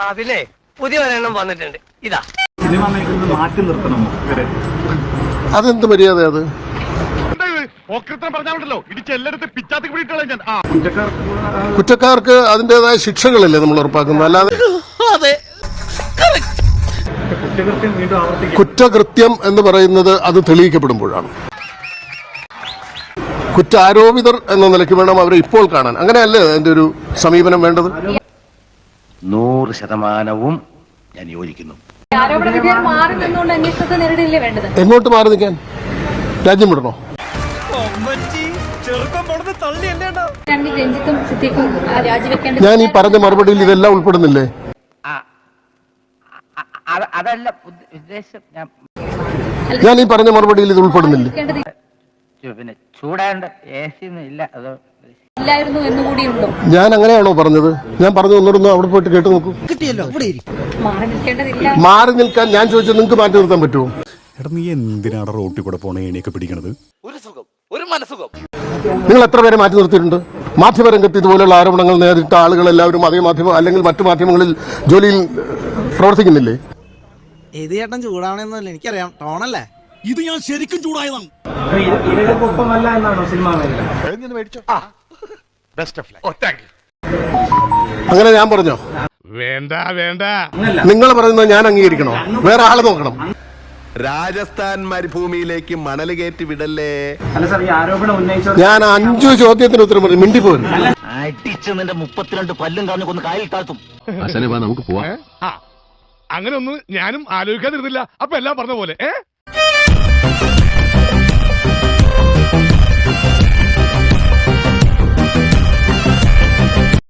പിന്നെ പുതിയ ഒരെണ്ണം വന്നിട്ടുണ്ട്. ഇതാ. സിനിമ മേഖലയിൽ മാറ്റി നിർത്തണമോ ഇവരെ. അതെന്ത് മര്യാദ അത്? കുറ്റക്കാർക്ക് അതിന്റേതായ ശിക്ഷകളല്ലേ നമ്മൾ ഉറപ്പാക്കുന്നത്. അല്ലാതെ കുറ്റകൃത്യം വീണ്ടും ആവർത്തിക്കും. കുറ്റകൃത്യം എന്ന് പറയുന്നത് അത് തെളിയിക്കപ്പെടുമ്പോഴാണ്. കുറ്റാരോപിതർ എന്ന നിലയ്ക്ക് വേണം അവരെ ഇപ്പോൾ കാണാൻ. അങ്ങനെയല്ലേ അതിന്റെ ഒരു സമീപനം വേണ്ടത്? നൂറ് ശതമാനവും ഞാൻ യോജിക്കുന്നു. എങ്ങോട്ട് മാറി നിൽക്കാൻ? രാജ്യം വിടണോ? ഞാൻ ഈ പറഞ്ഞ മറുപടിയിൽ ഇതെല്ലാം ഉൾപ്പെടുന്നില്ലേ? അതല്ല ഉദ്ദ- ഉദ്ദേശം ഞാൻ ഞാൻ ഈ പറഞ്ഞ മറുപടിയിൽ ഇത് ഉൾപ്പെടുന്നില്ലേ? പിന്നെ ചൂടാണ്ട് എ സി ഒന്നും ഇല്ല അത് ഇല്ലായിരുന്നു എന്നുകൂടിയുണ്ടോ ഞാൻ അങ്ങനെയാണോ പറഞ്ഞത്? ഞാൻ പറഞ്ഞു ഒന്നിരുന്നു അവിടെ പോയിട്ട് കേട്ട് നോക്കൂ. മാറി നിൽക്കേണ്ടതില്ല. മാറി നിൽക്കാൻ ഞാൻ ചോദിച്ചത് നിങ്ങൾക്ക് മാറ്റി നിർത്താൻ പറ്റുമോ? എടാ നീ എന്തിനാണ് റോട്ടിൽ കൂടെ പോണ ഏണിയൊക്കെ പിടിക്കണത്? നിങ്ങൾ എത്ര പേരെ മാറ്റി നിർത്തിയിട്ടുണ്ട്? മാധ്യമരംഗത്ത് ഇതുപോലെയുള്ള ആരോപണങ്ങൾ നേരിട്ട ആളുകൾ എല്ലാവരും അതേ മാധ്യമം അല്ലെങ്കിൽ മറ്റു മാധ്യമങ്ങളിൽ ജോലിയിൽ പ്രവർത്തിക്കുന്നില്ലേ? ഏത് ചേട്ടൻ ചൂടാവണമെന്നല്ല എനിക്കറിയാം. ടോണല്ലേ? ഇത് ഞാൻ ശരിക്കും ചൂടായതാണ്. Best of life thank you അങ്ങനെ ഞാൻ പറഞ്ഞോ? വേണ്ട വേണ്ട. നിങ്ങൾ പറയുന്നത് ഞാൻ അംഗീകരിക്കണോ? വേറെ ആളെ നോക്കണം. രാജസ്ഥാൻ മരുഭൂമിയിലേക്ക് മണൽ കയറ്റി വിടല്ലേ? അല്ല സാർ ഈ ആരോപണം ഉന്നയിച്ചവർ ഞാൻ അഞ്ചു ചോദ്യത്തിന് ഉത്തരം പറഞ്ഞു മിണ്ടി അടിച്ച് നിന്റെ മുപ്പത്തിരണ്ട് പല്ലും കളഞ്ഞു കൊന്ന് കായൽ താഴ്ത്തും. നമുക്ക് പോവാ അങ്ങനെ ഒന്നും ഞാനും ആലോചിക്കാതിരുന്നില്ല. അപ്പൊ എല്ലാം പറഞ്ഞ പോലെ. ഏ?